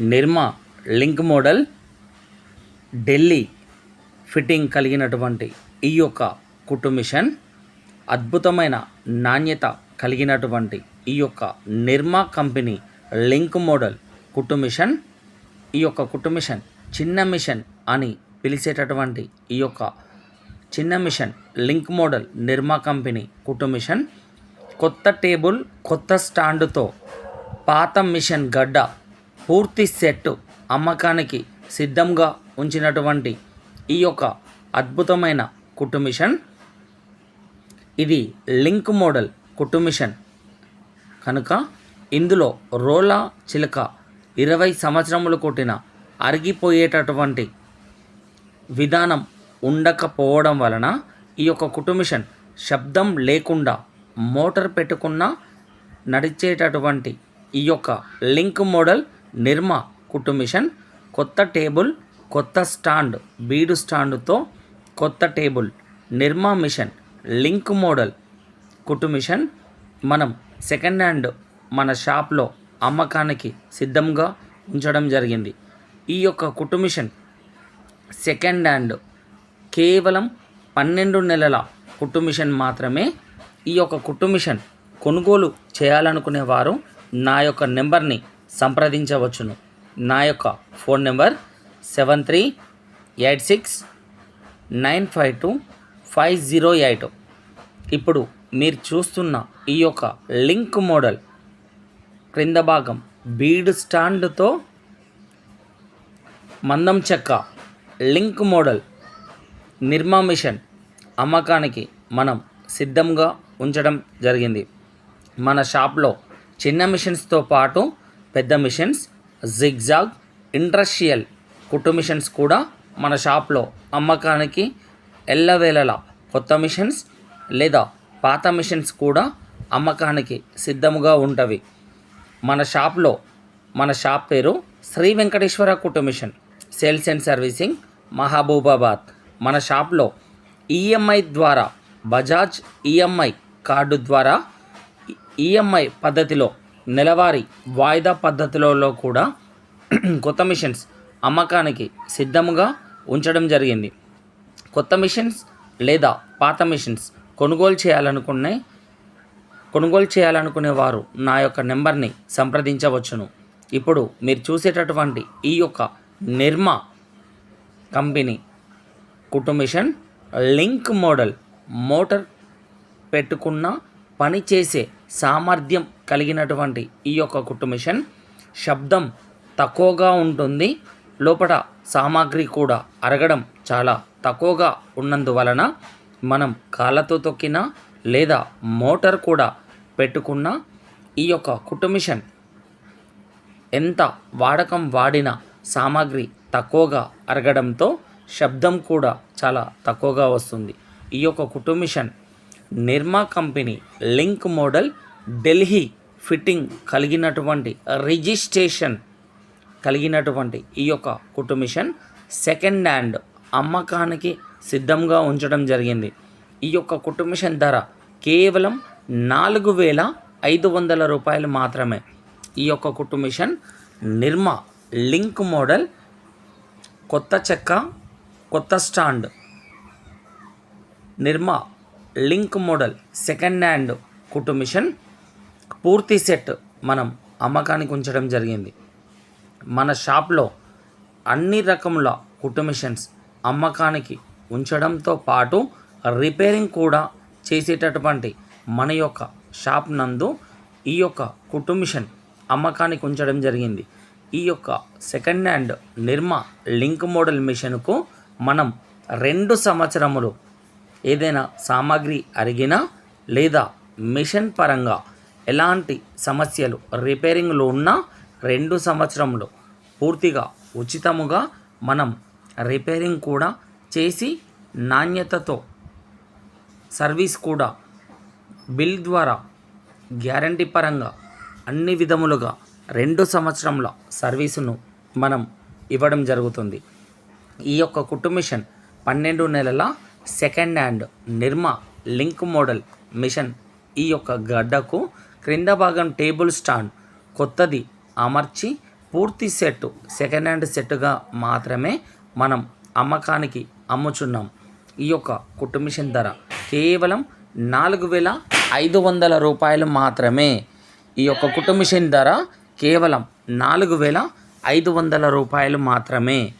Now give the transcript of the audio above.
Nirma link model Delhi fitting కలిగినటువంటి ఈ యొక్క కుట్టు మిషన్ అద్భుతమైన నాణ్యత కలిగినటువంటి ఈ యొక్క నిర్మా కంపెనీ లింక్ మోడల్ కుట్టు మిషన్. ఈ యొక్క కుట్టు మిషన్ చిన్న మిషన్ అని పిలిచేటటువంటి ఈ యొక్క చిన్న machine link model Nirma company కుట్టు మిషన్. కొత్త టేబుల్ కొత్త స్టాండుతో పాత మిషన్ గడ్డ పూర్తి సెట్ అమ్మకానికి సిద్ధంగా ఉంచినటువంటి ఈ యొక్క అద్భుతమైన కుట్టు మిషన్. ఇది లింక్ మోడల్ కుట్టు మిషన్. కనుక ఇందులో రోలా చిలక ఇరవై సంవత్సరములు కొట్టిన అరిగిపోయేటటువంటి విధానం ఉండకపోవడం వలన ఈ యొక్క కుటుమిషన్ శబ్దం లేకుండా మోటార్ పెట్టుకున్న నడిచేటటువంటి ఈ యొక్క లింక్ మోడల్ నిర్మా కుట్టు మిషన్ కొత్త టేబుల్ కొత్త స్టాండ్ బీడు స్టాండుతో కొత్త table Nirma machine link model కుట్టు మిషన్ మనం సెకండ్ హ్యాండ్ మన షాప్లో అమ్మకానికి సిద్ధంగా ఉంచడం జరిగింది. ఈ యొక్క కుట్టు మిషన్ సెకండ్ హ్యాండ్ కేవలం పన్నెండు నెలల కుట్టు మిషన్ మాత్రమే. ఈ యొక్క కుట్టు మిషన్ కొనుగోలు చేయాలనుకునే వారు నా యొక్క నెంబర్ని సంప్రదించవచ్చును. నా యొక్క phone number seven three eight six nine five two five zero eight. ఇప్పుడు మీరు చూస్తున్న ఈ యొక్క లింక్ మోడల్ క్రింద భాగం బీడ్ స్టాండ్తో మందం చెక్క లింక్ మోడల్ నిర్మా మిషన్ అమ్మకానికి మనం సిద్ధంగా ఉంచడం జరిగింది. మన షాప్లో చిన్న మిషన్స్తో పాటు పెద్ద మిషన్స్ జిగ్జాగ్ ఇండస్ట్రియల్ కుట్టు మిషన్స్ కూడా మన షాప్లో అమ్మకానికి ఎల్లవేళలా కొత్త మిషన్స్ లేదా పాత మిషన్స్ కూడా అమ్మకానికి సిద్ధముగా ఉంటవి. మన షాప్లో మన షాప్ పేరు శ్రీ వెంకటేశ్వర కుట్టు machine sales and servicing Mahabubabad. మన షాప్లో ఈఎంఐ ద్వారా బజాజ్ ఈఎంఐ కార్డు ద్వారా ఈఎంఐ పద్ధతిలో నెలవారీ వాయిదా పద్ధతిలో కూడా కొత్త మిషన్స్ అమ్మకానికి సిద్ధముగా ఉంచడం జరిగింది. కొత్త మిషన్స్ లేదా పాత మిషన్స్ కొనుగోలు చేయాలనుకునే కొనుగోలు చేయాలనుకునే వారు నా యొక్క నెంబర్ని సంప్రదించవచ్చును. ఇప్పుడు మీరు చూసేటటువంటి ఈ యొక్క నిర్మా కంపెనీ కుటుంబిషన్ మిషన్ లింక్ మోడల్ మోటార్ పెట్టుకున్న పని చేసే సామర్థ్యం కలిగినటువంటి ఈ యొక్క కుట్టు మిషన్ శబ్దం తక్కువగా ఉంటుంది. లోపల సామాగ్రి కూడా అరగడం చాలా తక్కువగా ఉన్నందువలన మనం కాళ్ళతో తొక్కినా లేదా మోటార్ కూడా పెట్టుకున్న ఈ యొక్క కుట్టు మిషన్ ఎంత వాడకం వాడిన సామాగ్రి తక్కువగా అరగడంతో శబ్దం కూడా చాలా తక్కువగా వస్తుంది. ఈ యొక్క కుట్టు machine Nirma company link model Delhi fitting కలిగినటువంటి రిజిస్ట్రేషన్ కలిగినటువంటి ఈ యొక్క కుట్టు మిషన్ సెకండ్ హ్యాండ్ అమ్మకానికి సిద్ధంగా ఉంచడం జరిగింది. ఈ యొక్క కుట్టు మిషన్ ధర కేవలం నాలుగు వేల ఐదు వందల రూపాయలు మాత్రమే. ఈ యొక్క కుట్టు మిషన్ లింక్ మోడల్ కొత్త చెక్క కొత్త stand Nirma link model second hand కుట్టు మిషన్ పూర్తి సెట్ మనం అమ్మకానికి ఉంచడం జరిగింది. మన షాప్లో అన్ని రకముల కుటుమిషన్స్ అమ్మకానికి ఉంచడంతో పాటు రిపేరింగ్ కూడా చేసేటటువంటి మన యొక్క షాప్ నందు ఈ యొక్క కుటుమిషన్ అమ్మకానికి ఉంచడం జరిగింది. ఈ యొక్క second hand Nirma link model మిషన్కు మనం రెండు సంవత్సరములు ఏదైనా సామాగ్రి అరిగినా లేదా మిషన్ పరంగా ఎలాంటి సమస్యలు రిపేరింగ్లో ఉన్నా రెండు సంవత్సరంలో పూర్తిగా ఉచితముగా మనం రిపేరింగ్ కూడా చేసి నాణ్యతతో సర్వీస్ కూడా బిల్ ద్వారా గ్యారంటీ పరంగా అన్ని విధములుగా రెండు సంవత్సరముల సర్వీసును మనం ఇవ్వడం జరుగుతుంది. ఈ యొక్క కుటుంబిషన్ మిషన్ పన్నెండు నెలల second hand Nirma link model machine ఈ యొక్క గడ్డకు క్రింద భాగం టేబుల్ స్టాండ్. కొత్తది అమర్చి పూర్తి సెట్ సెకండ్ హ్యాండ్ సెట్గా మాత్రమే మనం అమ్మకానికి అమ్ముచున్నాం. ఈ యొక్క కుటుంబిషన్ ధర కేవలం నాలుగు వేల ఐదు వందల రూపాయలు మాత్రమే. ఈ యొక్క కుటుంబిషన్ ధర కేవలం నాలుగు వేల ఐదు వందల రూపాయలు మాత్రమే.